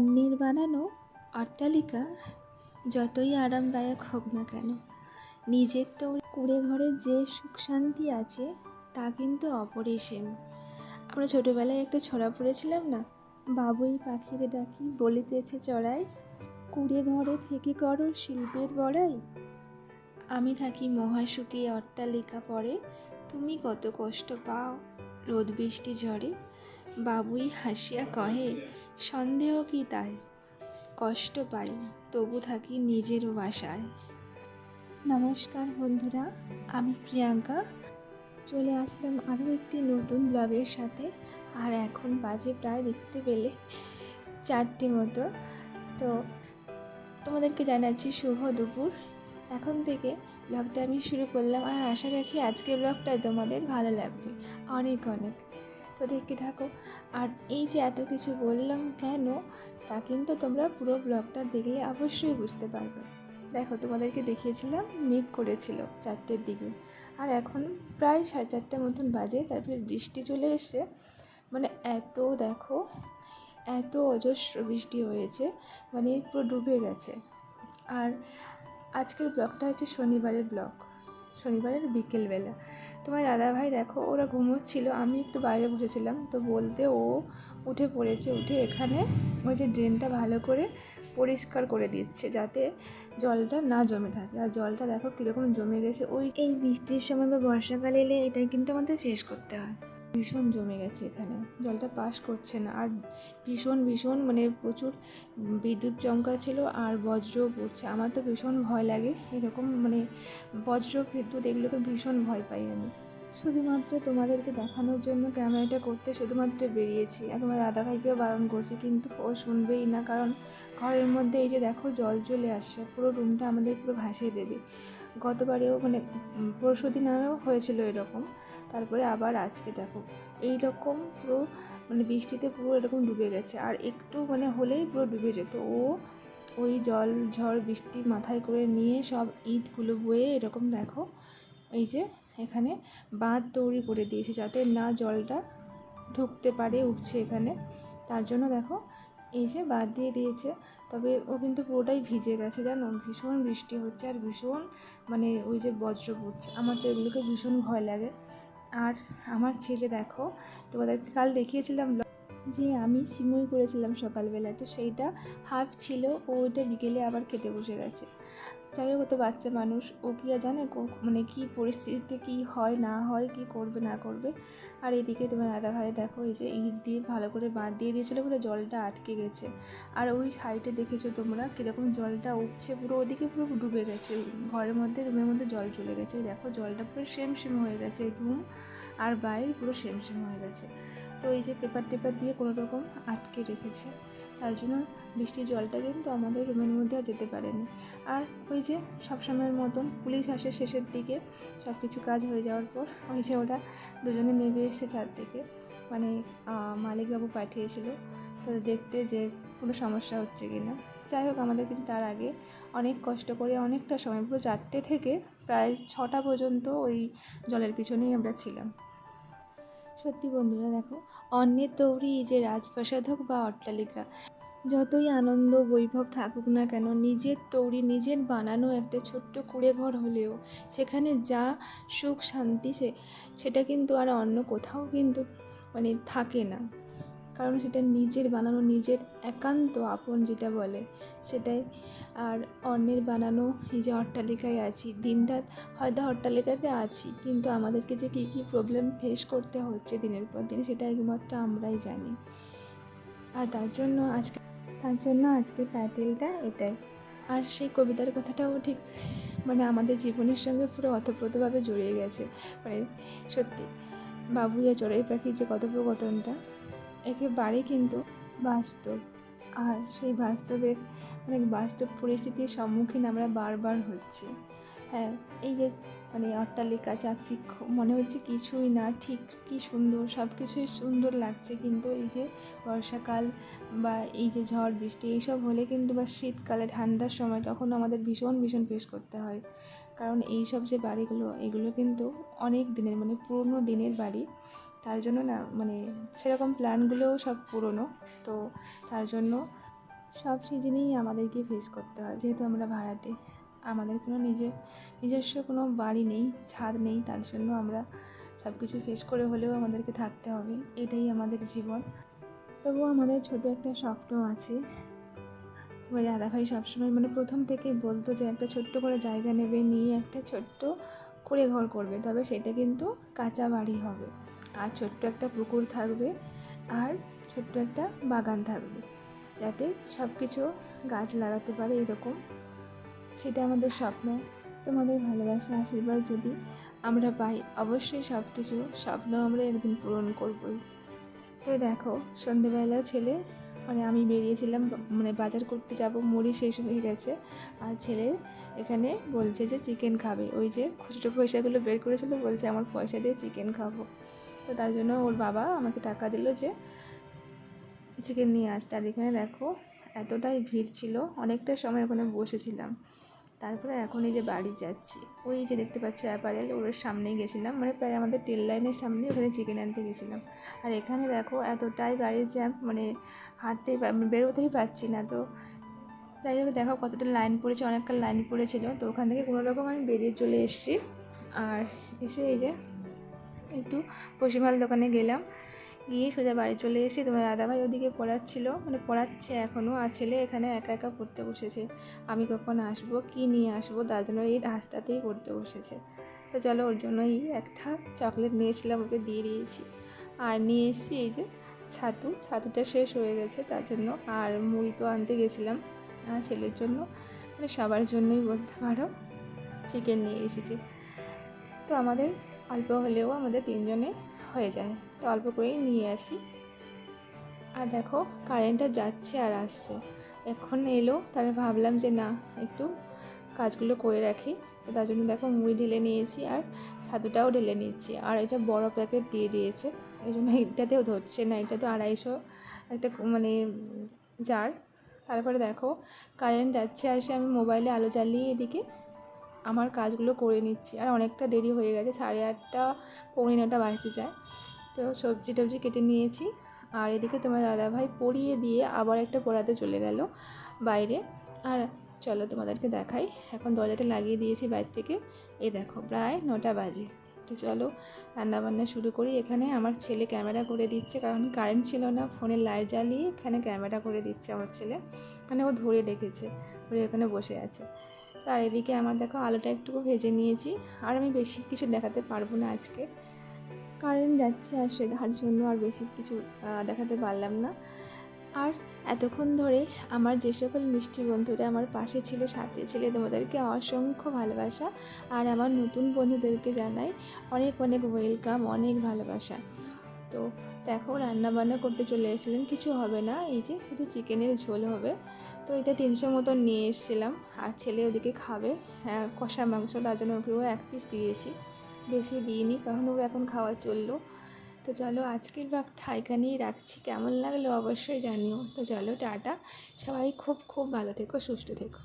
অন্যের বানানো অট্টালিকা যতই আরামদায়ক হোক না কেন, নিজের তো কুড়ে ঘরে যে সুখ শান্তি আছে তা কিন্তু অপরিসীম। আমরা ছোটোবেলায় একটা ছড়া পড়েছিলাম না? বাবুই পাখিরে ডাকি, বলিতেছে চড়াই, কুড়ে ঘরে থেকে করো শিল্পের বড়াই। আমি থাকি মহাসুখী, অট্টালিকা পরে, তুমি কত কষ্ট পাও রোদ বৃষ্টি ঝরে। বাবুই হাসিয়া কহে সন্দেহ কি তাই? কষ্ট পাই, তবু থাকি নিজের বাসায়। নমস্কার বন্ধুরা, আমি প্রিয়াঙ্কা। চলে আসলাম আরও একটি নতুন ব্লগের সাথে। আর এখন বাজে প্রায় দেখতে পেলে চারটে মতো। তো তোমাদেরকে জানাচ্ছি শুভ দুপুর। এখন থেকে ব্লগটা আমি শুরু করলাম। আর আশা রাখি আজকের ব্লগটা তোমাদের ভালো লাগবে। অনেক অনেক। তো দেখতে থাকো। আর এই যে এত কিছু বললাম কেন, তা কিন্তু তোমরা পুরো ব্লগটা দেখলে অবশ্যই বুঝতে পারবে। দেখো, তোমাদেরকে দেখিয়েছিলাম, মেঘ করেছিল চারটের দিকে। আর এখন প্রায় সাড়ে চারটার মতন বাজে, তারপরে বৃষ্টি চলে এসছে। মানে এত দেখো, এত অজস্র বৃষ্টি হয়েছে মানে পুরো ডুবে গেছে। আর আজকের ব্লগটা হচ্ছে শনিবারের ব্লগ। শনিবারের বিকেলবেলা। তোমার দাদাভাই দেখো, ওরা ঘুমোচ্ছিল, আমি একটু বাইরে বসেছিলাম, তো বলতে ও উঠে পড়েছে, উঠে এখানে ওই যে ড্রেনটা ভালো করে পরিষ্কার করে দিচ্ছে, যাতে জলটা না জমে থাকে। আর জলটা দেখো কীরকম জমে গেছে, ওই এই বৃষ্টির সময় বা বর্ষাকালে এলে এটাই কিন্তু আমাদের ফেস করতে হয়। ভীষণ জমে গেছে এখানে। জলটা পাস করছে না। আর ভীষণ ভীষণ মানে প্রচুর বিদ্যুৎ ছিল আর বজ্রও পড়ছে। আমার তো ভীষণ ভয় লাগে এরকম মানে বজ্র, বিদ্যুৎ এগুলোকে ভীষণ ভয় পাই আমি। শুধুমাত্র তোমাদেরকে দেখানোর জন্য ক্যামেরাটা করতে শুধুমাত্র বেরিয়েছি আর তোমার দাদা ভাইকেও বারণ করছি, কিন্তু ও শুনবেই না, কারণ ঘরের মধ্যে এই যে দেখো জল চলে আসছে, পুরো রুমটা আমাদের পুরো ভাসিয়ে দেবে। গতবারেও মানে পরশু দিনেও হয়েছিল এরকম। তারপরে আবার আজকে দেখো এই রকম পুরো মানে বৃষ্টিতে পুরো এরকম ডুবে গেছে। আর একটু মানে হলেই পুরো ডুবে যেত। ও ওই জল, ঝড়, বৃষ্টি মাথায় করে নিয়ে সব ইটগুলো বয়ে এরকম দেখো, এই যে এখানে বাঁধ তৈরি করে দিয়েছে যাতে না জলটা ঢুকতে পারে উঠছে এখানে। তার জন্য দেখো এই যে বাদ দিয়ে দিয়েছে। তবে ও কিন্তু পুরোটাই ভিজে গেছে, জানো? ভীষণ বৃষ্টি হচ্ছে আর ভীষণ মানে ওই যে বজ্র পড়ছে। আমার তো এগুলোকে ভীষণ ভয় লাগে। আর আমার ছেলে দেখো, তোমাদেরকে কাল দেখিয়েছিলাম যে আমি সিমুই করেছিলাম সকালবেলায়। তো সেইটা হাফ ছিল, ও ওইটা বিকেলে আবার খেতে বসে গেছে। যাই হোক তো বাচ্চা মানুষ। ও কি আর জানে মানে কী পরিস্থিতিতে কী হয়, না হয়, কি করবে, না করবে। আর এদিকে তোমার দাদা ভাই দেখো, এই যে ইট দিয়ে ভালো করে বাঁধ দিয়ে দিয়েছিলো বলে জলটা আটকে গেছে। আর ওই সাইডে দেখেছ তোমরা কীরকম জলটা উঠছে পুরো, ওদিকে পুরো ডুবে গেছে। ঘরের মধ্যে, রুমের মধ্যে জল চলে গেছে। দেখো, জলটা পুরো সেম সেম হয়ে গেছে রুম আর বাইরে পুরো সেম সেম হয়ে গেছে। তো এই যে পেপার টেপার দিয়ে কোনো রকম আটকে রেখেছে। তার জন্য বৃষ্টির জলটা কিন্তু আমাদের রুমের মধ্যে যেতে পারেনি। আর ওই যে সবসময়ের মতন পুলিশ আসে শেষের দিকে সব কিছু কাজ হয়ে যাওয়ার পর ওই যে ওরা দুজনে নেমে এসছে ছাদ থেকে মানে মালিকবাবু পাঠিয়েছিল। তো দেখতে যে কোনো সমস্যা হচ্ছে কি না যাই হোক, আমাদের কিন্তু তার আগে অনেক কষ্ট করে অনেকটা সময়, পুরো চারটে থেকে প্রায় ছটা পর্যন্ত ওই জলের পিছনেই আমরা ছিলাম। সত্যি বন্ধুরা, দেখো, অন্যের তৈরি যে রাজপ্রাসাদ হোক বা অট্টালিকা যতই আনন্দ বৈভব থাকুক না কেন, নিজের তৈরি, নিজের বানানো একটা ছোট্ট কুড়ে ঘর হলেও সেখানে যা সুখ, শান্তি, সে, সেটা কিন্তু আর অন্য কোথাও কিন্তু মানে থাকে না। কারণ সেটা নিজের বানানো, নিজের একান্ত আপন যেটা বলে, সেটাই আর অন্যের বানানো, এই যে অট্টালিকায় আছি দিনটা হয়তো অট্টালিকাতে আছি, কিন্তু আমাদেরকে যে কী কী প্রবলেম ফেস করতে হচ্ছে দিনের পর দিন, সেটা একমাত্র আমরাই জানি। আর তার জন্য আজকে তার জন্য আজকে টাইটেলটা এটাই। আর সেই কবিতার কথাটাও ঠিক মানে আমাদের জীবনের সঙ্গে পুরো অতপ্রতভাবে জড়িয়ে গেছে। মানে সত্যি, বাবুইয়া চড়াই পাখির যে কথোপকথনটা, একেবারে কিন্তু বাস্তব। আর সেই বাস্তবের মানে বাস্তব পরিস্থিতির সম্মুখীন আমরা বারবার হচ্ছি। হ্যাঁ এই যে মানে অট্টালিকা, চাকচিক্য, মনে হচ্ছে কিছুই না, ঠিক কি সুন্দর সব কিছুই সুন্দর লাগছে। কিন্তু এই যে বর্ষাকাল বা এই যে ঝড়, বৃষ্টি, এইসব হলে কিন্তু বা শীতকালে, ঠান্ডার সময় তখন আমাদের ভীষণ ভীষণ ফেস করতে হয়। কারণ এই সব যে বাড়িগুলো, এগুলো কিন্তু অনেক দিনের মানে পুরনো দিনের বাড়ি। তার জন্য না মানে সেরকম প্ল্যানগুলোও সব পুরনো। তো তার জন্য সব সিজনেই আমাদেরকে ফেস করতে হয়, যেহেতু আমরা ভাড়াটে। আমাদের কোনো নিজের নিজস্ব কোনো বাড়ি নেই, ছাদ নেই, তার জন্য আমরা সব কিছু ফেস করে হলেও আমাদেরকে থাকতে হবে। এটাই আমাদের জীবন। তবুও আমাদের ছোট একটা স্বপ্ন আছে। তোমার দাদাভাই সবসময় মানে প্রথম থেকেই বলতো যে একটা ছোট্ট করে জায়গা নেবে, নিয়ে একটা ছোট্ট করে ঘর করবে। তবে সেটা কিন্তু কাঁচা বাড়ি হবে। আর ছোট্ট একটা পুকুর থাকবে আর ছোট্ট একটা বাগান থাকবে। যাতে সব কিছু গাছ লাগাতে পারে এরকম সেটা আমাদের স্বপ্ন। তোমাদের ভালোবাসা, আশীর্বাদ যদি আমরা পাই, অবশ্যই সব কিছু স্বপ্ন আমরা একদিন পূরণ করবই। তো দেখো, সন্ধেবেলা ছেলে মানে আমি বেরিয়েছিলাম মানে বাজার করতে যাব, মুড়ি শেষ হয়ে গেছে। আর ছেলে এখানে বলছে যে চিকেন খাবে। ওই যে খুচরো পয়সাগুলো বের করেছিল, বলছে, আমার পয়সা দিয়ে চিকেন খাব। তো তার জন্য ওর বাবা আমাকে টাকা দিল যে চিকেন নিয়ে আসতে আর এখানে দেখো এতটাই ভিড় ছিল, অনেকটা সময় ওখানে বসেছিলাম। তারপরে এখন এই যে বাড়ি যাচ্ছি, ওই যে দেখতে পাচ্ছ অ্যাপারেল ওর সামনেই গেছিলাম মানে প্রায় আমাদের ট্রেন লাইনের সামনে ওখানে চিকেন আনতে গেছিলাম। আর এখানে দেখো এতটাই গাড়ির জ্যাম মানে হাঁটতেই বেরোতেই পারছি না, তো যাই হোক দেখো কতটা লাইন পড়েছে, অনেকটা লাইন পড়েছিল, তো ওখান থেকে কোনো রকম আমি বেরিয়ে চলে এসেছি। আর এসে এই যে একটু পশ্চিমাল দোকানে গেলাম গিয়ে সোজা বাড়ি চলে এসে তোমার দাদাভাই ওদিকে পড়াচ্ছিল। মানে পড়াচ্ছে এখনও আর ছেলে এখানে একা একা পড়তে বসেছে। আমি কখন আসব, কি নিয়ে আসব, তার জন্য এই রাস্তাতেই পড়তে বসেছে। তো চলো ওর জন্যই একটা চকলেট নিয়েছিলাম, ওকে দিয়ে দিয়েছি। আর নিয়ে এসেছি এই যে ছাতু, ছাতুটা শেষ হয়ে গেছে তার জন্য। আর মুড়ি তো আনতে গেছিলাম ছেলের জন্য। মানে সবার জন্যই বলতে পারো চিকেন নিয়ে এসেছি। তো আমাদের অল্প হলেও আমাদের তিনজনে হয়ে যায়। তো অল্প করেই নিয়ে আসি। আর দেখো কারেন্টটা যাচ্ছে আর আসছে। এখন এলো তারা ভাবলাম যে না, একটু কাজগুলো করে রাখি। তো তার জন্য দেখো, মুড়ি ঢেলে নিয়েছি আর ছাতুটাও ঢেলে নিচ্ছি। আর এটা বড় প্যাকেট দিয়ে দিয়েছে। এই জন্য এটাতেও ধরছে না, এটা তো আড়াইশো একটা মানে জার তারপরে দেখো কারেন্ট যাচ্ছে আসে আমি মোবাইলে আলো জ্বালিয়ে এদিকে আমার কাজগুলো করে নিচ্ছি। আর অনেকটা দেরি হয়ে গেছে, সাড়ে আটটা, পৌনে নটা বাজতে চায় তো সবজি টবজি কেটে নিয়েছি। আর এদিকে তোমার দাদাভাই পরিয়ে দিয়ে আবার একটা পড়াতে চলে গেল বাইরে। আর চলো তোমাদেরকে দেখাই। এখন দরজাটা লাগিয়ে দিয়েছি বাইরে থেকে। এ দেখো, প্রায় নটা বাজে। তো চলো রান্নাবান্না শুরু করি। এখানে আমার ছেলে ক্যামেরা করে দিচ্ছে, কারণ কারেন্ট ছিল না, ফোনের লাইট জ্বালিয়ে এখানে ক্যামেরা করে দিচ্ছে আমার ছেলে। মানে ও ধরে রেখেছে ধরে এখানে বসে আছে। তো আর এদিকে আমার দেখো আলুটা একটু ভেজে নিয়েছি, আর আমি বেশি কিছু দেখাতে পারব না আজকে। কারেন্ট যাচ্ছে আর সে জন্য আর বেশি কিছু দেখাতে পারলাম না। আর এতক্ষণ ধরে আমার যে সকল মিষ্টি বন্ধুরা আমার পাশে ছিল, সাথে ছিল, তোমাদেরকে অসংখ্য ভালোবাসা। আর আমার নতুন বন্ধুদেরকে জানাই অনেক অনেক ওয়েলকাম অনেক ভালোবাসা। তো দেখো রান্না বান্না করতে চলে এসেছিলাম কিছু হবে না, এই যে শুধু চিকেনের ঝোল হবে। তো এটা তিনশো মতো নিয়ে এসেছিলাম। আর ছেলে ওদিকে খাবে। হ্যাঁ কষা মাংস তার জন্য ওকেও এক পিস দিয়েছি। বেশি দিইনি, কারণ ওর এখন খাওয়া চলল। তো চলো আজকের ব্লগটা এখানেই রাখছি। কেমন লাগল অবশ্যই জানিও। তো চলো টাটা। সবাই খুব খুব ভালো থেকো, সুস্থ থেকো।